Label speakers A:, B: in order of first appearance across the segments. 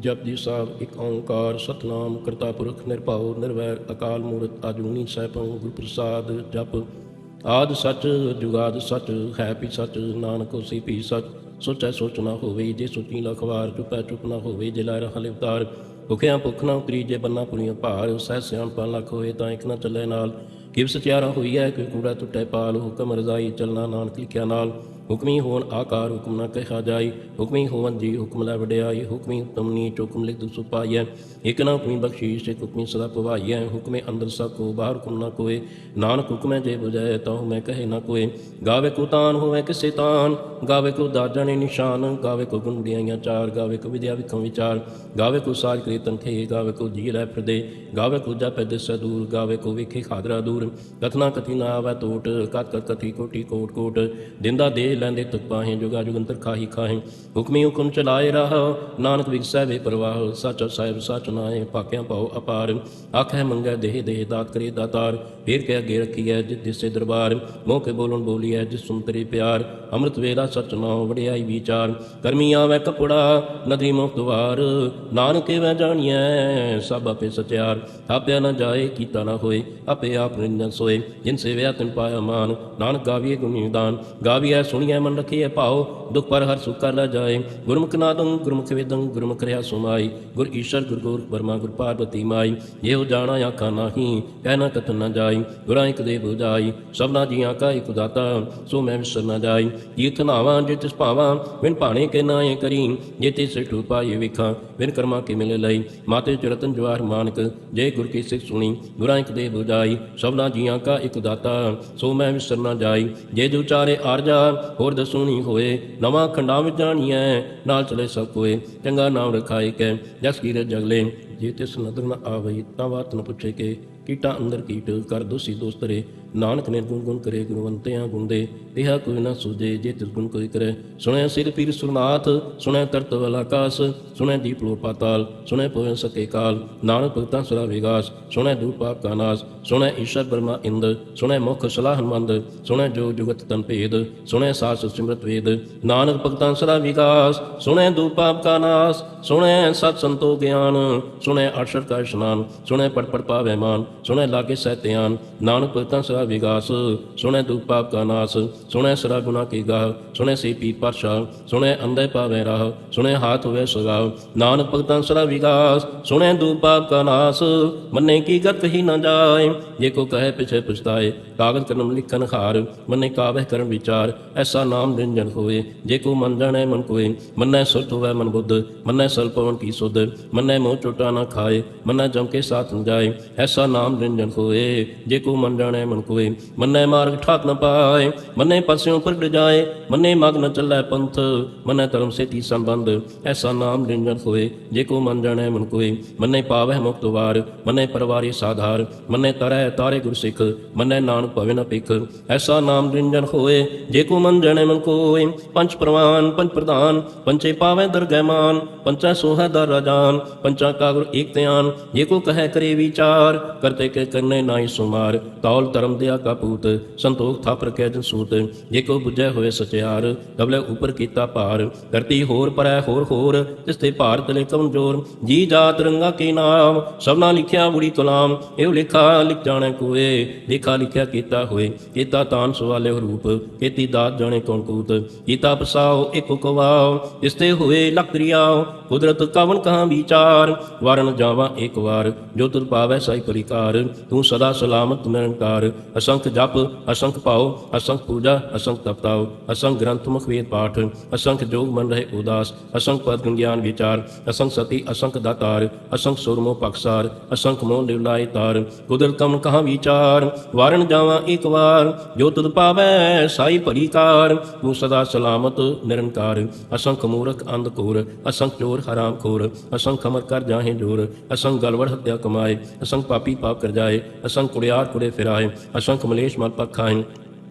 A: ਜਪਜੀ ਸਾਹਿਬ, ਇੱਕ ਓੰਕਾਰ, ਸਤਨਾਮ, ਕਰਤਾ ਪੁਰਖ, ਨਿਰਭਉ, ਨਿਰਵੈਰ, ਅਕਾਲ ਮੂਰਤ ਅਜੂਨੀ ਸੈਭੰ, ਗੁਰ ਪ੍ਰਸਾਦ, ਜਪ। ਆਦ ਸੱਚ, ਜੁਗਾਦ ਸੱਚ, ਹੈ ਪੀ ਸੱਚ, ਨਾਨਕ ਹੋਸੀ ਪੀ ਸੱਚ। ਸੋਚੈ ਸੋਚ ਨਾ ਹੋਵੇ, ਜੇ ਸੋਚੀ ਲਖਵਾਰ ਚੁਪੈ ਚੁਪ ਨਾ ਹੋਵੇ, ਜੇ ਲੈ ਰਹਾ ਲਿਵਤਾਰ ਭੁਖਿਆਂ ਭੁੱਖ ਨਾ ਉਤਰੀ ਜੇ ਬੰਨਾ ਪੁਰੀਆਂ ਭਾਰ, ਸਹਿ ਸਿਆਣਪਾ ਲੱਖ ਹੋਏ, ਤਾਂ ਇੱਕ ਨਾ ਚੱਲੇ ਨਾਲ। ਕਿਵ ਸਚਿਆਰਾ ਹੋਈ ਹੈ ਕੋਈ ਕੂੜਾ ਟੁੱਟੇ ਪਾਲ, ਹੁਕਮ ਰਜ਼ਾਈ ਚੱਲਣਾ ਨਾਨਕ ਲਿਖਿਆ ਨਾਲ। ਹੁਕਮੀ ਹੋਣ ਆਕਾਰ ਹੁਕਮ ਨਾ ਕਹਿਆ ਜਾਈ, ਹੁਕਮੀ ਹੋਵਨ ਜੀ ਹੁਕਮ ਲੈ ਵਡਿਆਈ, ਹੁਕਮੀ ਹੁਕਮ ਨੀਚ ਹੁਕਮ ਲਿਖ ਦੁ ਸੁਪਾਈਐ ਇਕ ਨਾ ਹੁਕਮੀ ਬਖਸ਼ੀਸ਼, ਇਕ ਹੁਕਮੀ ਸਦਾ ਪਵਾਈਐ, ਹੁਕਮੇ ਅੰਦਰ ਸਭ ਕੋ ਬਾਹਰ ਹੁਕਮ ਨਾ ਕੋਏ। ਨਾਨਕ ਹੁਕਮੈ ਜੇ 부ਜੈ ਤਾਂ ਮੈਂ ਕਹੇ ਨਾ ਕੋਏ। ਗਾਵੇ ਕੋ ਤਾਨ ਹੋਵੇ ਕਿਸੇ ਤਾਨ, ਗਾਵੇ ਕੋ ਦਾਜਣੇ ਨਿਸ਼ਾਨ, ਗਾਵੇ ਕੋ ਗੁਣ ਚਾਰ, ਗਾਵੇ ਕੋ ਵਿਦਿਆ ਵਿਖੋਂ ਵਿਚਾਰ। ਗਾਵੇ ਕੋ ਸਾਜ ਕੀਰਤਨ ਥੇ, ਗਾਵੇ ਕੋ ਜੀ ਲੈ ਫਿਰਦੇ। ਗਾਵੇ ਕੋ ਜਪੈ ਦਿਸੈ ਦੂਰ, ਗਾਵੇ ਕੋ ਵਿਖੇ ਖਾਦਰਾ ਦੂਰ। ਕਥਨਾ ਕਥੀ ਨਾ ਆਵੈ ਟੋਟ ਕਤ ਕਤ ਕਥੀ ਕੋਟੀ ਕੋਟ ਕੋਟ। ਦਿੰਦਾ ਦੇ ਲੈਂਦੇ ਤੁਕ ਪਾਹੇ, ਜੁਗਾ ਜੁਗੰਤਰ ਖਾਹੀ ਖਾਹੇ। ਹੁਕਮੀ ਹੁਕਮ ਚਲਾਏ ਰਹਾ, ਨਾਨਕ ਵਿਗਸੈ ਵੇ ਪ੍ਰਵਾਹ। ਸੱਚ ਸਾਹਿਬ ਸੱਚ ਨਾਏ ਭਾਕਿਆ ਪਾਉ ਅਪਾਰ। ਆਖੈ ਮੰਗੈ ਦੇਹ ਦੇਹ ਦਾਤ ਕਰੇ ਦਾਤਾਰ। ਫੇਰ ਕੇ ਅੱਗੇ ਰੱਖੀਐ ਜਿਸ ਦਿਸੇ ਦਰਬਾਰ। ਮੋਹ ਕੇ ਬੋਲਣ ਬੋਲੀਐ ਜਿਸ ਸੁਨ ਤੇਰੇ ਪਿਆਰ। ਅੰਮ੍ਰਿਤ ਵੇਲਾ ਸਚ ਨਾਉ ਵਡਿਆਈ ਵਿਚਾਰ। ਕਰਮੀ ਆਵੈ ਕਪੜਾ, ਨਦੀ ਮੁਖ ਦੁਆਰ। ਨਾਨਕੇ ਵੈ ਜਾਣੀਐ, ਸਭ ਆਪੇ ਸਚਿਆਰ। ਆਪਿਆ ਨਾ ਜਾਏ, ਕੀਤਾ ਨਾ ਹੋਏ, ਆਪੇ ਆਪ ਨਿੰਦਨ ਸੋਏ, ਜਿਨ ਸੇਵਿਆ ਤਿਨ ਪਾਇਆ ਮਾਨ। ਨਾਨਕ ਗਾਵੀਏ ਗੁਣੀਦਾਨ ਗਾਵੀਐ, ਸੁਣੀਐ, ਮਨ ਰਖੀਐ, ਭਾਉ। ਦੁਖ ਪਰ ਹਰ ਸੁਖ ਕਰ ਲੈ ਜਾਏ। ਗੁਰਮੁਖ ਨਾਦੰ, ਗੁਰਮੁਖ ਵੇਦੰ, ਗੁਰਮੁਖ ਰਿਆ ਸੁਮਾਈ। ਗੁਰ ਈਸ਼ਰ, ਗੁਰ ਗੋਰ ਬਰਮਾ ਗੁਰ ਪਾਰਵਤੀ ਮਾਈ। ਇਹੋ ਜਾਣਾ ਆਖਾ ਨਾਹੀ ਕਹਿਣਾ ਕਥਨ ਨਾ ਜਾਈ। ਗੁਰਾਂ ਇੱਕ ਦੇ 부ਜਾਈ ਸਭਨਾ ਜੀਆਂ ਕਾ ਇੱਕ ਦਾਤਾ, ਸੋ ਮੈਂ ਵਿਸਰ ਨਾ ਜਾਈ। ਤੀਰਥ ਨਾਵਾਂ ਜੇ ਤਿਸ ਭਾਵਾਂ ਬਿਨ ਭਾਣੇ ਕੇ ਨਾਏ ਕਰੀ। ਜੇ ਤੇ ਸਿਠੂ ਪਾਏ ਵਿਖਾਂ। ਬਿਨ ਕਰਮਾ ਕੇ ਮਿਲੇ ਲਈ? ਮਾਤੇ ਚਰਤਨ ਜਵਾਰ ਮਾਨਕ, ਜੇ ਗੁਰ ਕੀ ਸਿੱਖ ਸੁਣੀ, ਗੁਰਾਂ ਇੱਕ ਦੇ 부ਜਾਈ ਸਭਨਾ ਜੀਆਂ ਕਾ ਇੱਕ ਦਾਤਾ, ਸੋ ਮੈਂ ਵਿਸਰ ਨਾ ਜਾਈ। ਜੇ ਜੋ ਚਾਰੇ ਆਰਜਾ ਹੋਰ ਦਸੂ ਹੋਏ, ਨਵਾਂ ਖੰਡਾਂ ਵਿੱਚ ਜਾਣੀਐ, ਨਾਲ ਚਲੇ ਸਭ ਕੋਏ, ਚੰਗਾ ਨਾਮ ਰਖਾਏ ਕੈ, ਜਸ ਕੀਰਤ ਜਗਲੇ, ਜੇ ਤਿਸ ਨਦਰ ਨਾ ਆਵੇ ਤਾਂ ਬਾਤ ਨ ਪੁੱਛੇ ਕੇ। ਕੀਟਾ ਅੰਦਰ ਕੀਟ ਕਰ ਦੋਸੀ ਦੋਸਤਰੇ ਨਾਨਕ ਨੇ ਗੁਣ ਗੁਣ ਕਰੇ, ਗੁਣਵੰਤਿਆਂ ਗੁੰਦੇ ਤਿਹਾ ਕੋਈ ਨਾ ਸੂਝੇ, ਜੇ ਤਿਸ ਗੁਣ ਕੋਈ ਕਰੇ। ਸੁਣਿਆ ਸਿਰ ਪੀਰ ਸੁਨਾਥ ਸੁਣਿਆ ਤਰਤ ਵਾਲਾ ਆਕਾਸ, ਸੁਣਿਆ ਦੀਪ ਲੋ ਪਾਤਾਲ, ਸੁਣਿਆ ਪੋਇ ਸਕੇ ਕਾਲ। ਨਾਨਕ ਭਗਤਾਂ ਸਦਾ ਵਿਗਾਸ ਸੁਣਿਆ ਦੂਰ ਪਾਪ ਕਾ ਨਾਸ, ਸੁਣਿਆ ਈਸ਼ਰ ਬਰਮਾ ਇੰਦ, ਸੁਣਿਆ ਮੁਖ ਸਲਾਹ ਮੰਦ ਸੁਣਿਆ ਜੋ ਜੁਗਤ ਤਨ ਭੇਦ, ਸੁਣਿਆ ਸਾਸ ਸਿਮਰਤ ਵੇਦ। ਨਾਨਕ ਭਗਤਾਂ ਸਦਾ ਵਿਗਾਸ ਸੁਣਿਆ ਦੂਰ ਪਾਪ ਕਾ ਨਾਸ, ਸੁਣਿਆ ਸਤ ਸੰਤੋ ਗਿਆਨ, ਸੁਣਿਆ ਅਕਸ਼ਰ ਕਾ ਇਸ਼ਨਾਨ, ਸੁਣਿਆ ਪੜ ਪੜ ਪਾਵੈ ਮਾਨ। ਸੁਣੈ ਲਾਗੇ ਸਹਿ ਧਿਆਨ, ਨਾਨਕ ਭਗਤਾਂ ਸਦਾ ਵਿਗਾਸ, ਸੁਣੈ ਦੂਪ ਪਾਪ ਕਾ ਨਾਸ, ਸੁਣੈ ਸਰਾ ਗੁਨਾ ਕੀ ਗਾਹ। ਸੁਣਿਆ ਸੀ ਪੀ ਪਰਸ਼ਾ ਸੁਣਿਆ ਅੰਧੇ ਪਾਵੈ ਰਾਹ ਸੁਣਿਆ ਹਾਥ ਹੋਵੇ ਸਗਾਵ ਨਾਨਕ ਭਗਤਾਂ ਸਰਾ ਵਿਗਾਸ ਸੁਣਿਆ ਦੂ ਪਾਪ ਕਾ ਨਾਸ। ਮੰਨੇ ਕੀ ਗਤ ਹੀ ਨਾ ਜਾਏ, ਜੇ ਕੋ ਕਹੇ ਪਿਛੇ ਪਛਤਾਏ, ਕਾਗਜ਼ ਕਲਮ ਲਿਖਨ ਹਾਰ, ਮੰਨੇ ਕਾਵਹਿ ਕਰਨ ਵਿਚਾਰ, ਐਸਾ ਨਾਮ ਨਿਰੰਜਨ ਹੋਏ ਜੇ ਕੋ ਮਨ ਜਾਣੈ ਮਨ ਕੋਏ, ਮੰਨੈ ਸੁਰਤ ਹੋਵੇ ਮਨ ਬੁੱਧ, ਮੰਨੈ ਸਲ ਪਵਨ ਕੀ ਸੁਧ, ਮੰਨੈ ਮੋਹ ਚੋਟਾ ਨਾ ਖਾਏ, ਮੰਨੈ ਜਮ ਕੇ ਸਾਥ ਨ ਜਾਏ, ਐਸਾ ਨਾਮ ਨਿਰੰਜਨ ਹੋਏ। ਜੇ ਕੋ ਮਨ ਜਾਣੈ ਮਨ ਕੋਏ, ਮੰਨੈ ਮਾਰਗ ਠਾਕ ਨ ਪਾਏ, ਮੰਨੈ ਪਸਿਓਂ ਪ੍ਰਗਟ ਜਾਏ, ਮੰਨੈ ਮਗ ਨ ਚੱਲੈ ਪੰਥ, ਮਨੈ ਧਰਮ ਸੇਤੀ ਸੰਬੰਧ, ਐਸਾ ਨਾਮ ਨਿਰੰਜਨ ਹੋਏ ਜੇ ਕੋ ਮਨ ਜਾਣੈ ਮਨ ਕੋਏ। ਮੰਨੈ ਪਾਵਹਿ ਮੁਕਤ ਵਾਰ, ਮਨੇ ਪਰਵਾਰੀ ਸਾਧਾਰ, ਮੰਨੈ ਤਰੈ ਤਾਰੇ ਗੁਰ ਸਿੱਖ, ਮੰਨੈ ਨਾਨਕ ਭਵੇ ਨ ਭਿਖ। ਐਸਾ ਨਾਮ ਨਿਰੰਜਨ ਹੋਏ ਜੇ ਕੋ ਮਨ ਜਾਣੈ ਮਨ ਕੋਏ। ਪੰਜ ਪ੍ਰਵਾਨ, ਪੰਜ ਪ੍ਰਧਾਨ ਪੰਚੇ ਪਾਵੈ ਦਰਗਹਿ ਮਾਨ, ਪੰਚਾ ਸੋਹੈ ਦਰ ਰਾਜਾਨ ਪੰਚਾ ਕਾਗੁਰ ਏਕ ਧਿਆਨ। ਜੇ ਕੋ ਕਹੈ ਕਰੇ ਵਿਚਾਰ, ਕਰਤੇ ਕੇ ਕਰਨੇ ਨਾਹੀ ਸੁਮਾਰ। ਤੌਲ ਧਰਮ ਦਿਆ ਕਾ ਪੂਤ, ਸੰਤੋਖ ਥਾਪਰ ਰਖਿਆ ਜਨ ਸੂਤ। ਜੇ ਕੋ ਬੁਝੈ ਹੋਏ ਸਚਿਆ ਸਚਿਆਰ ਤਬਲੇ ਉਪਰ ਕੀਤਾ ਭਾਰ। ਕਰਤੀ ਹੋਰ ਪਰੈ ਹੋਰ ਹੋਰ ਜਿਸ ਤੇ ਭਾਰ ਤਲੇ ਕਮਜ਼ੋਰ। ਜੀ ਜਾਤ ਰੰਗਾ ਕੀ ਨਾਮ, ਸਭਨਾ ਲਿਖਿਆ ਬੁੜੀ ਕਲਾਮ। ਇਹ ਲਿਖਾ ਲਿਖ ਜਾਣੈ ਕੋਏ, ਲਿਖਾ ਲਿਖਿਆ ਕੀਤਾ ਹੋਏ। ਕੀਤਾ ਤਾਨ ਸਵਾਲੇ ਰੂਪ, ਕੀਤੀ ਦਾਤ ਜਾਣੇ ਕੌਣ ਕੂਤ। ਕੀਤਾ ਪਸਾਓ ਇੱਕ ਕਵਾਓ ਇਸ ਤੇ ਹੋਏ ਲਕਰੀਆਓ ਕੁਦਰਤ ਕਵਨ ਕਹਾਂ ਵਿਚਾਰ, ਵਰਨ ਜਾਵਾ ਇੱਕ ਵਾਰ। ਜੋ ਤੁਧ ਪਾਵੈ ਸਾਈ ਪਰਿਕਾਰ, ਤੂੰ ਸਦਾ ਸਲਾਮਤ ਨਿਰੰਕਾਰ। ਅਸੰਖ ਜਪ, ਅਸੰਖ ਪਾਓ, ਅਸੰਖ ਪੂਜਾ, ਅਸੰਖ ਤਪਤਾਓ। ਅਸੰਖ ਗ੍ਰੰਥ ਮੁਖ ਵੇਦ ਪਾਠ, ਅਸੰਖ ਜੋਗ ਮਨ ਰਹੇ ਉਦਾਸ, ਅਸੰਖ ਪਦ ਗੁਣ ਗਿਆਨ ਵਿਚਾਰ, ਅਸੰਖ ਸਤੀ, ਅਸੰਖ ਦਾਤਾਰ, ਅਸੰਖ ਸੁਰਮੋ ਪਕਸਾਰ ਅਸੰਖ ਮੋਹ ਲਿਵਲਾਏ ਤਾਰ, ਕੁਦਰਤ ਕਵਨ ਵਿਚਾਰ, ਵਾਰਨ ਜਾਵਾ ਇੱਕ ਵਾਰ, ਜੋ ਤੁਧ ਪਾਵੈ ਸਾਈ ਪਰਿਕਾਰ ਤੂੰ ਸਦਾ ਸਲਾਮਤ ਨਿਰੰਕਾਰ, ਅਸੰਖ ਮੂਰਖ ਅੰਧ ਕੋਰ ਅਸੰਖ ਚੋਰ ਹਰਾਮ ਖੋਰ, ਅਸੰਖ ਅਮਰ ਕਰ ਜਾਹੇ ਜੋਰ, ਅਸੰਖ ਗਲਵੜ ਹੱਤਿਆ ਕਮਾਏ, ਅਸੰਖ ਪਾਪੀ ਪਾਪ ਕਰ ਜਾਏ, ਅਸੰਖ ਕੁੜਿਆਰ ਕੁੜੇ ਫਿਰਾਏ, ਅਸੰਖ ਮਲੇਸ਼ ਮਨ ਪਖਾਏ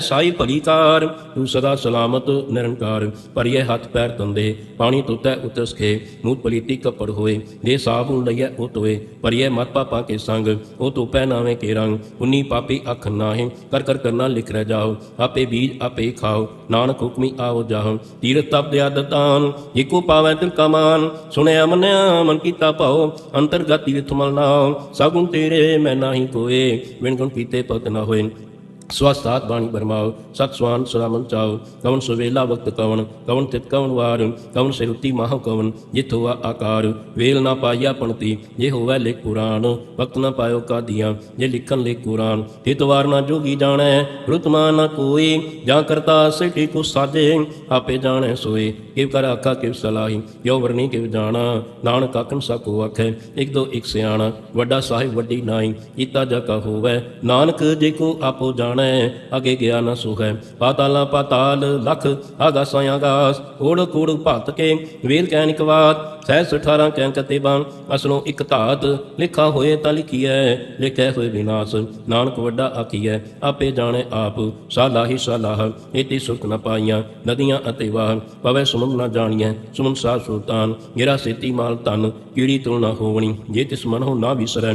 A: ਸਾਈ ਭਲੀਕਾਰ ਤੂੰ ਸਦਾ ਸਲਾਮਤ, ਨਿਰੰਕਾਰ। ਭਰੀਏ ਹੱਥ ਪੈਰ ਤੰਦੇ ਪਾਣੀ ਤੁਤੈ ਉਤਸ ਕੇ ਮੂਤ ਪਲੀਤੀ ਕਪੜ ਹੋਏ ਦੇ ਸਾਬੁਨ ਲਈਐ ਉਹ ਤੋਏ ਭਰੀਏ ਮਤ ਪਾਪਾ ਕੇ ਸੰਗ, ਉਹ ਤੋ ਪਹਿਨਾਵੇਂ ਕੇ ਰੰਗ। ਉਨੀ ਪਾਪੀ ਅੱਖ ਨਾਹੀਂ, ਕਰ ਕਰ ਕਰਨਾ ਲਿਖ ਰਹਿ ਜਾਓ ਆਪੇ ਬੀਜ ਆਪੇ ਖਾਓ, ਨਾਨਕ ਹੁਕਮੀ ਆਓ ਜਾਹੋ। ਤੀਰਥ ਤਪ ਦਿਆ ਦਤਾਨ ਜਿਕੋ ਪਾਵੈ ਤਿਲ ਕਮਾਨ ਸੁਣਿਆ ਮਨਿਆ ਮਨ ਕੀਤਾ ਭਾਉ ਅੰਤਰਗਤ ਤੀਰਥ ਮਲ ਨਾਉ। ਸਗੁਣ ਤੇਰੇ ਮੈਂ ਨਾਹੀ ਕੋਏ ਵਿਣ ਗੁਣ ਕੀਤੇ ਪਤ ਨਾ ਹੋਏ। ਸਵਸਤਾਤ ਬਾਣੀ ਬਰਮਾਓ, ਸਤ ਸਵਾਨ ਸਲਾਮਨ ਚਾਓ, ਕਵਨ ਸੁਵੇਲਾ ਵਕਤ ਕਵਨ ਕਵਨ ਤਿਤ ਕਵਨ ਵਾਰ, ਕਵਨ ਸਿਰੁਤੀ ਮਹਾ ਕਵਨ ਜਿਤ ਹੋਆ ਆਕਾਰ, ਵੇਲ ਨਾ ਪਾਈਆ ਪਣਤੀ ਜੇ ਹੋਵੇ ਲਿਖ ਪੁਰਾਣ, ਵਕਤ ਨਾ ਪਾਇਓ ਕਾਦੀਆਂ, ਜੇ ਲਿਖਣ ਲਿਖ ਕੁਰਾਨ, ਤਿਤ ਵਾਰ ਨਾ ਜੋਗੀ ਜਾਣੈ ਰੁਤਮਾ ਨਾ ਕੋਈ, ਜਾਂ ਕਰਤਾ ਸਿਟੀ ਕੋ ਸਾਜੇ, ਆਪੇ ਜਾਣੈ ਸੋਏ, ਕਿਵ ਕਰ ਆਖਾ ਕਿਵ ਸਲਾਹੀ, ਕਿਉ ਵਰਨੀ ਕਿਵ ਜਾਣਾ, ਨਾਨਕ ਆਖਣ ਸਕੋ ਆਖੈ, ਇਕ ਦੋ ਇਕ ਸਿਆਣਾ, ਵੱਡਾ ਸਾਹਿਬ ਵੱਡੀ ਨਾਈ, ਕੀਤਾ ਜਾ ਕਾ ਹੋਵੇ, ਨਾਨਕ ਜੇ ਕੋ ਆਪੋ ਜਾਣ ਅਗੇ ਗਿਆ ਨ ਸੁਹੈ। ਪਾਤਾਲਾ, ਪਾਤਾਲ, ਲਖ ਆਗਾਸਾਂ ਆਗਾਸ ਓੜ ਕੂੜ ਭਤ ਕੇ, ਵੇਲ ਕਹਿ ਵਾਤ ਸਹਿਸ 18 ਕਹਿ ਕਤੇ ਬਾਣ, ਅਸਲੋਂ ਇੱਕ ਧਾਤ, ਲਿਖਾ ਹੋਏ ਤਾਂ ਲਿਖੀਐ, ਲਿਖੈ ਹੋਏ ਵਿਨਾਸ਼, ਨਾਨਕ ਵੱਡਾ ਆਖੀਐ, ਆਪੇ ਜਾਣੈ ਆਪ ਸਾਲਾਹੀ ਸਲਾਹ ਇਤੀ ਸੁਖ ਨ ਪਾਈਆਂ, ਨਦੀਆਂ ਅਤੇ ਵਾਹ ਪਵੈ ਸੁਮਨ ਨ ਜਾਣੀਐ, ਸੁਮਨ ਸਾ ਸੁਲਤਾਨ ਮੇਰਾ ਸੇਤੀ ਮਾਲ ਧਨ, ਕੀੜੀ ਤੁਲ ਨਾ ਹੋਵਣੀ, ਜੇ ਤਿਸ ਮਨ ਹੋ ਨਾ ਵਿਸਰੈ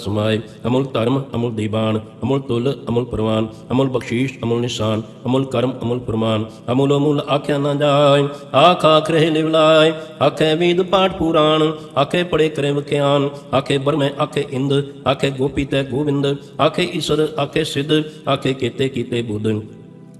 A: ਸਮਾਏ, ਅਮੁਲ ਧਰਮ, ਅਮੁਲ ਦੀਵਾਨ ਅਮੁਲ ਤੁਲ, ਅਮੁਲ ਪ੍ਰਵਾਨ, ਅਮੁਲ ਬਖਸ਼ੀਸ਼, ਅਮੁਲ ਨਿਸ਼ਾਨ, ਅਮੁਲ ਕਰਮ, ਅਮੁਲ ਪ੍ਰਮਾਨ ਅਮੁਲ ਅਮੁਲ ਆਖਿਆ ਨਾ ਜਾਏ, ਆਖ ਆਖ ਰਹੇ ਲਿਵਲਾਏ ਆਖੇ ਵੇਦ ਪਾਠ ਪੁਰਾਣ, ਆਖੇ ਪੜੇ ਕਰੇ ਵਿਖਿਆਨ ਆਖੇ ਬਰਮੇ, ਆਖੇ ਇੰਦ, ਆਖੇ ਗੋਪੀ ਤੈ ਗੋਵਿੰਦ, ਆਖੇ ਈਸ਼ਰ, ਆਖੇ ਸਿੱਧ, ਆਖੇ ਕੀਤੇ ਕੀਤੇ ਬੁੱਧ।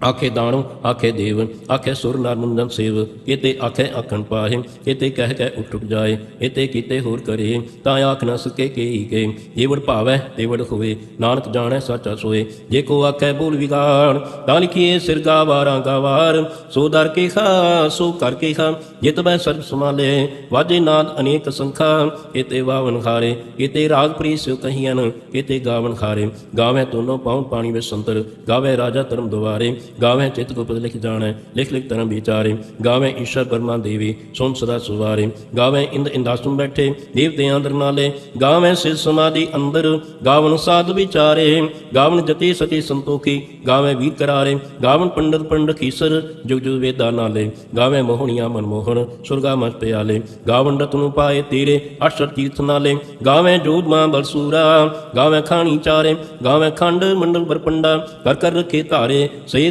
A: ਆਖੇ ਦਾਣੋ, ਆਖੇ ਦੇਵ, ਆਖੇ ਸੁਰ ਨਰ ਸੇਵ। ਕਿਤੇ ਆਖੇ ਆਖਣ ਪਾਹੇ, ਕਿਤੇ ਕਹਿ ਕਹਿ ਉੱਠ ਜਾਏ ਇਤੇ ਕਿਤੇ ਹੋਰ ਕਰੇ। ਤਾਂ ਆਖ ਨਾ ਸਕੇ ਕੇ ਕੇ ਜੇ ਭਾਵੈ ਤੇਵੜ ਹੋਵੇ, ਨਾਨਕ ਜਾਣੈ ਸੱਚਾ ਸੋਏ। ਜੇ ਕੋ ਆਖੇ ਬੋਲ ਵਿਗਾੜ, ਤਾਂ ਲਿਖੀਏ ਸਿਰ ਗਾਵਾਰਾਂ ਗਾਵਾਰ ਸੋ ਦਰ ਕੇ ਖਾ, ਸੋ ਕਰ ਕੇ ਖਾ, ਜਿਤ ਬੈ ਸਰਬ ਸਮਾਲੇ ਵਾਜੇ ਨਾਦ ਅਨੇਕ ਸੰਖਾ, ਕਿਤੇ ਵਾਵਨ ਖਾਰੇ ਕਿਤੇ ਰਾਗ ਪ੍ਰੀਤ ਸਿਉ ਕਹੀਆਂ ਕਿਤੇ ਗਾਵਨ ਖਾਰੇ ਗਾਵੇਂ ਤੋਨੋ ਪਾਉਣ ਪਾਣੀ ਵਿੱਚ ਸੰਤਰ, ਗਾਵੇ ਰਾਜਾ ਧਰਮ ਦੁਆਰੇ। ਗਾਵੇਂ ਚਿਤ ਗੁਪਤ ਲਿਖ ਜਾਣੈ, ਲਿਖ ਲਿਖ ਧਰਮ ਵਿਚਾਰੇ। ਗਾਵੇਂ ਈਸ਼ਰ ਬਰਮਾ ਦੇਵੀ ਸੁਨ ਸਦਾ ਸੁਵਾਰੇ। ਗਾਵੇਂ ਇੰਦ ਇੰਦਾਸੁਮ ਬੈਠੇ ਦੇਵਤਿਆਂ ਅੰਦਰ ਨਾਲੇ। ਗਾਵੇਂ ਸਿਰ ਸਮਾਧੀ ਅੰਦਰ ਗਾਵਨ ਸਾਧ ਵਿਚਾਰੇ। ਗਾਵਨ ਜਤੀ ਸਤੀ ਸੰਤੋਖੀ ਗਾਵੇਂ ਵੀਰ ਕਰਾਰੇ। ਗਾਵਨ ਪੰਡਤ ਪੰਡਤ ਖੀਸਰ, ਜੁਗ ਜੁਗ ਵੇਦਾ ਨਾਲੇ। ਗਾਵੇਂ ਮੋਹਣੀਆਂ ਮਨਮੋਹਣ, ਸੁਰਗਾ ਮਤ ਪਿਆਲੇ। ਗਾਵਨ ਰਤਨੁ ਪਾਏ ਤੇਰੇ ਅਸ਼ਰ ਤੀਰਥ ਨਾਲੇ। ਗਾਵੇਂ ਜੋਧ ਮਾਂ ਬਰਸੂਰਾ ਗਾਵੇਂ ਖਾਣੀ ਚਾਰੇ। ਗਾਵੇਂ ਖੰਡ ਮੰਡਲ ਬਰਪੰਡਾ, ਕਰ ਕਰ ਰਖੇ ਧਾਰੇ। ਸੇ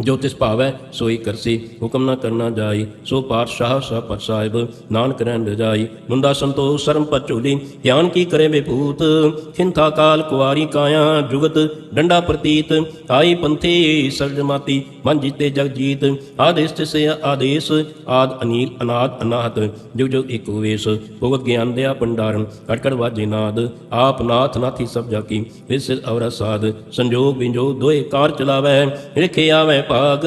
A: ਜੋ ਤਿਸ ਭਾਵੈ ਸੋਈ ਕਰਸੀ, ਹੁਕਮ ਨਾ ਕਰਨਾ ਜਾਈ, ਸੋ ਪਾਤਸ਼ਾਹ ਸਾ ਸਾਹਿਬ, ਨਾਨਕ ਰਹਿਣ ਰਜਾਈ ਮੁੰਦਾ ਸੰਤੋਖ, ਸਰਮ ਪਰ ਝੂਲੀ ਧਿਆਨ ਕੀ ਕਰੇ ਬੇਭੂਤ ਖਿੰਥਾ ਕਾਲ ਕੁਵਾਰੀ ਕਾਇਆ ਜੁਗਤ, ਡੰਡਾ ਪ੍ਰਤੀਤ, ਆਈ ਪੰਥੀ ਸਰਜ ਮਨ ਜੀਤੇ ਜਗ ਜੀਤ। ਆਦੇਸ ਤਿਸੇ ਆਦੇਸ, ਆਦ ਅਨੀਲ, ਅਨਾਦ ਅਨਾਹਤ ਜੁਗ ਜੋ ਏਕ ਵੇਸ। ਭਗਤ ਗਿਆਨ ਦਿਆ ਭੰਡਾਰਨ ਕਟਕੜ ਵਾਜੇ ਨਾਦ। ਆਪ ਨਾਥ ਨਾਥੀ ਸਭ ਜਾ ਵਿਸਿਰ ਅਵਰ ਸਾਧ। ਸੰਜੋਗ ਵਿੰਜੋਗ ਦੋਏ ਕਾਰ ਚਲਾਵੈ ਲਿਖੇ ਆਵੈ ਭਾਗ,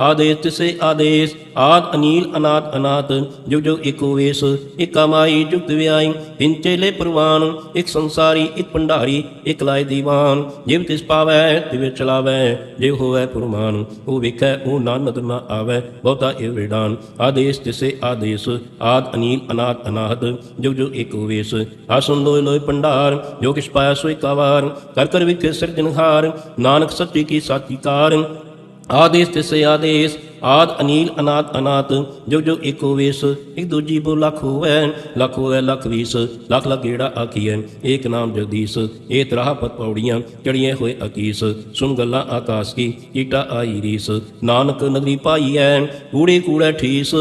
A: ਆਦੇਸ ਤਿਸੇ ਆਦੇਸ, ਆਦ ਅਨੀਲ, ਅਨਾਦ ਅਨਾਤ ਜੋ ਜੋ ਏਕੋ ਵੇਸ ਇਕ ਮਾਈ ਜੁਗਤ ਵਿਆਈ, ਤਿੰਨ ਪ੍ਰਵਾਨ, ਇੱਕ ਸੰਸਾਰੀ, ਇੱਕ ਭੰਡਾਰੀ, ਇੱਕ ਲਾਇ ਦੀਵਾਨ, ਜਿਵ ਤਿਸ ਪਾਵੈ, ਤਿਵੇਂ ਚਲਾਵੈ, ਜੇ ਹੋਵੈ ਪੁਰਮਾਨ ਉਹ ਵੇਖੈ ਉਹ ਨਾ ਨਾ ਆਵੈ, ਬਹੁਤਾ ਇਹ ਵਿਡਾਨ ਆਦੇਸ ਤਿਸੇ ਆਦੇਸ, ਆਦ ਅਨੀਲ, ਅਨਾਦ ਅਨਾਹਤ ਜੋ ਜੋ ਏਕੋ ਵੇਸ ਆਸਨ ਲੋਇ ਲੋਇ ਭੰਡਾਰ, ਜੋ ਕਿਛ ਪਾਇਆ ਸੋਈ ਕਾਵਾਰ, ਕਰ ਕਰ ਵਿਖੇ ਸਿਰਜਨਹਾਰ ਨਾਨਕ ਸੱਚੀ ਕੀ ਸਾਚੀ ਕਾਰ ਆਦੇਸ ਤਿਸੇ ਆਦੇਸ ਆਦ ਅਨੀਲ ਅਨਾਦ ਅਨਾਤ, ਜੋ ਜੋ ਏਕੋ ਵੇਸ, ਇੱਕ ਦੂਜੀ ਬੋ ਲੱਖ ਹੋਵੈ ਲੱਖ ਹੋਵੈ ਲੱਖ ਵੀਸ, ਲੱਖ ਲੱਖ ਗੇੜਾ ਆਖੀਐ, ਏਕ ਨਾਮ ਜਗਦੀਸ਼, ਏ ਤਰਾਹ ਪਤ ਪੌੜੀਆਂ ਚੜੀਏ ਹੋਏ ਅਕੀਸ ਸੁਨ ਗੱਲਾਂ ਆਕਾਸ ਕੀ ਕੀਟਾ ਆਈ ਰੀਸ, ਨਾਨਕ ਨਗਰੀ ਪਾਈਐ, ਕੂੜੇ ਕੂੜਾ ਠੀਸ,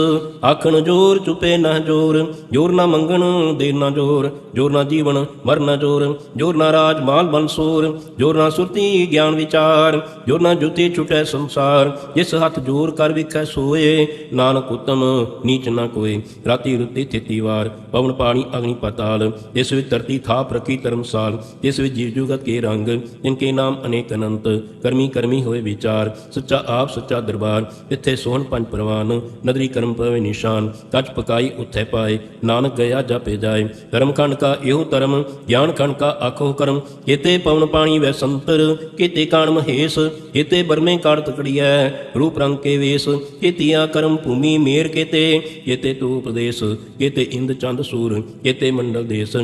A: ਆਖਣ ਜੋਰ ਚੁਪੇ ਨਾ ਜੋਰ ਜੋਰ ਨਾ ਮੰਗਣ ਦੇ ਨਾ ਜੋਰ ਜੋਰ ਨਾ ਜੀਵਨ ਮਰ ਨਾ ਜੋਰ ਜੋਰ ਨਾ ਰਾਜ ਮਾਲ ਬੰਸੂਰ ਜੋਰ ਨਾ ਸੁਰਤੀ ਗਿਆਨ ਵਿਚਾਰ, ਜੋਰ ਨਾ ਜੁਤੀ ਛੁਟੈ ਸੰਸਾਰ, ਜਿਸ ਹੱਥ ਜੋਰ ਕਰ ਵਿਖੈ ਸੋਏ। ਨਾਨਕ ਉਤਮ ਨੀਚ ਨਾ ਕੋਏ। ਰਾਤੀ ਰੁੱਤੀ ਥਿਤੀ ਵਾਰ ਪਵਨ ਪਾਣੀ ਅਗਨੀ ਪਤਾਲ। ਇਸ ਵਿੱਚ ਧਰਤੀ ਥਾਪ ਰਖੀ ਧਰਮਸਾਲ। ਇਸ ਵਿੱਚ ਜੀਵ ਜੁਗਤ ਕੇ ਰੰਗ। ਇਨਕੇ ਨਾਮ ਅਨੇਕ ਅਨੰਤ। ਕਰਮੀ ਕਰਮੀ ਹੋਏ ਵਿਚਾਰ। ਸੱਚਾ ਆਪ ਸੱਚਾ ਦਰਬਾਰ। ਇੱਥੇ ਸੋਹਣ ਪੰਜ ਪ੍ਰਵਾਨ। ਨਦਰੀ ਕਰਮ ਪਵੇ ਨਿਸ਼ਾਨ। ਕੱਚ ਪਕਾਈ ਉੱਥੇ ਪਾਏ। ਨਾਨਕ ਗਿਆ ਜਪੇ ਜਾਏ। ਕਰਮ ਖੰਡ ਕਾ ਇਹੋ ਧਰਮ। ਗਿਆਨ ਖੰਡ ਕਾ ਆਖੋ ਕਰਮ। ਕਿਤੇ ਪਵਨ ਪਾਣੀ ਵੈ ਸੰਤਰ। ਕੀਤੇ ਕਾਣ ਮਹੇਸ਼। ਕੀਤੇ ਬਰਮੇ ਕਾੜ ਤਕੜੀਐ। ਰੂਪ ਰੰਗ ਕੇ ਵੇਸ। ਕੀਤੀਆਂ ਕਰਮ ਭੂਮੀ ਮੇਰ ਕੀਤੇ ਕੀਤੇ ਤੂ ਉਪਦੇਸ਼, ਕੀਤੇ ਇੰਦ ਚੰਦ ਸੂਰ, ਕੀਤੇ ਮੰਡਲ ਦੇਸ,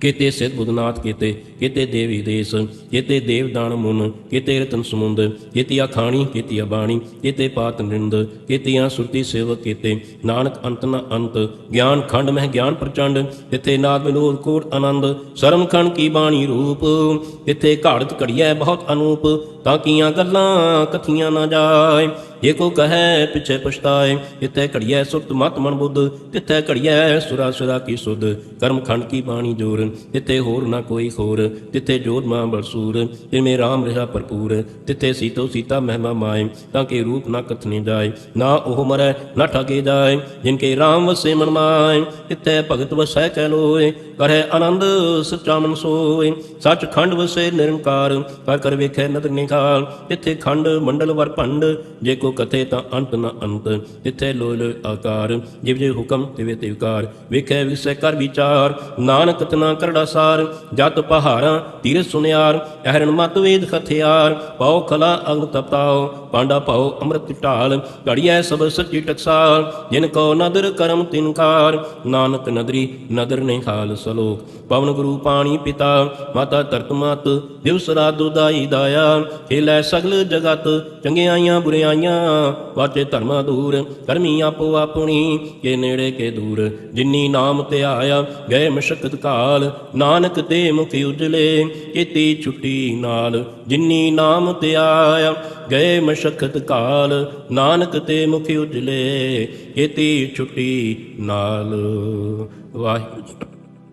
A: ਕੀਤੇ ਸਿਧ ਬੁਧਨਾਥ ਕੀਤੇ ਕੀਤੇ ਦੇਵੀ ਦੇਸ, ਕੀਤੇ ਦੇਵ ਮੁਨ, ਕੀਤੇ ਰਤਨ ਸਮੁੰਦ, ਕੀਤੀਆ ਖਾਣੀ, ਕੀਤੀਆ ਬਾਣੀ, ਕੀਤੇ ਪਾਤ ਨਿੰਦ, ਕੀਤੀਆਂ ਸੁਰਤੀ ਸੇਵਕ ਕੀਤੇ, ਨਾਨਕ ਅੰਤ ਨ ਅੰਤ, ਗਿਆਨ ਖੰਡ ਮਹਿ ਗਿਆਨ ਪ੍ਰਚੰਡ ਤਿਥੇ ਨਾਦ ਵਿਨੋਦ ਕੋਟ ਆਨੰਦ, ਸਰਮ ਖੰਡ ਕੀ ਬਾਣੀ ਰੂਪ ਤਿਥੇ ਘਾੜਤ ਘੜੀਐ ਬਹੁਤ ਅਨੂਪ, ਤਾਂ ਕੀਆਂ ਗੱਲਾਂ ਕਥੀਆਂ ਨਾ ਜਾਏ ਜੇ ਕੋ ਕਹੈ ਪਿਛੇ ਪਛਤਾਏ ਤਿੱਥੈ ਘੜੀਐ ਸੁਰਤ ਮਤ ਮਨ ਬੁੱਧ ਤਿੱਥੈ ਘੜੀਐ ਸੁਰਾ ਸੁਰਾ ਕੀ ਸੁਧ। ਕਰਮ ਖੰਡ ਕੀ ਬਾਣੀ ਜੋਰ ਤਿੱਥੇ ਹੋਰ ਨਾ ਕੋਈ ਹੋਰ ਤਿੱਥੇ ਜੋਤ ਮਾਂ ਬਰਸੂਰ ਜਿਵੇਂ ਰਾਮ ਰਹਾ ਭਰਪੂਰ ਤਿੱਥੇ ਸੀਤੋ ਸੀਤਾ ਮਹਿਮਾ ਮਾਏ, ਤਾਂ ਕਿ ਰੂਪ ਨਾ ਕਥਨੇ ਜਾਏ, ਨਾ ਉਹ ਮਰੈ, ਨਾ ਠਗੇ ਜਾਏ, ਜਿਨ ਕੇ ਰਾਮ ਵਸੇ ਮਨ ਮਾਏ ਤਿੱਥੇ ਭਗਤ ਵਸੈ ਕਹਿ ਲੋਏ, ਕਰੈ ਆਨੰਦ ਸੱਚਾ ਮਨ ਸੋਏ। ਸੱਚ ਖੰਡ ਵਸੇ ਨਿਰੰਕਾਰ ਕਰ ਕਰ ਵੇਖੈ ਨਦਰ ਨਿਖਾਲ ਤਿੱਥੇ ਖੰਡ ਮੰਡਲ ਵਰ ਭੰਡ, ਜੇ ਕੋ ਕਥੇ ਤਾਂ ਅੰਤ ਨ ਅੰਤ, ਤਿੱਥੇ ਲੋਇ ਲੋਇ ਆਕਾਰ, ਜਿਵ ਜੇ ਹੁਕਮ ਤਿਵੇ ਤੇ ਵਿਕਾਰ। ਵੇਖੈ ਵਿਸੈ ਕਰ ਵਿਚਾਰ, ਨਾਨਕ ਤਨਾ ਕਰੜਾ ਸਾਰ, ਜਤ ਪਹਾੜਾਂ ਤੀਰ ਸੁਨਿਆਰ, ਅਹਰਣ ਮਤ ਵੇਦ ਹਥਿਆਰ ਪਾਉ ਖਲਾ ਅੰਗ ਤਪਤਾਓ ਪਾਂਡਾ ਪਾਉ ਅੰਮ੍ਰਿਤ ਢਾਲ ਘੜੀਐ ਸਭ ਸੱਚੀ ਟਕਸਾਲ, ਜਿਨ ਕੋ ਨਦਰ ਕਰਮ ਤਿਨਕਾਰ ਨਾਨਕ ਨਦਰੀ ਨਦਰ ਨੇ ਖਾਲ ਸਲੋਕ, ਪਵਨ ਗੁਰੂ ਪਾਣੀ ਪਿਤਾ, ਮਾਤਾ ਧਰਤ ਮਤ, ਦਿਵਸ ਰਾਤ ਦੁਦਾਈ ਦਾਇਆ। ਖੇਲੇ ਸਗਲ ਜਗਤ, ਚੰਗਿਆਈਆਂ ਬੁਰਿਆਈਆਂ, ਵਾਚੇ ਧਰਮਾ ਦੂਰ ਕਰਮੀ ਆਪੋ ਆਪਣੀ, ਕੇ ਨੇੜੇ ਕੇ ਦੂਰ। ਜਿਨੀ ਨਾਮ ਤੇ ਆਇਆ, ਗਏ ਮਸ਼ਕਤ ਕਾਲ। ਨਾਨਕ ਤੇ ਮੁਖ ਉਜਲੇ, ਕੀਤੀ ਛੁੱਟੀ ਨਾਲ। ਜਿਨੀ ਨਾਮ ਤੇ ਆਇਆ ਗਏ ਮਸ਼ਕਤ ਕਾਲ ਨਾਨਕ ਤੇ ਮੁਖ ਉਜਲੇ ਕੀਤੀ ਛੁੱਟੀ ਨਾਲ। ਵਾਹਿਗੁਰੂ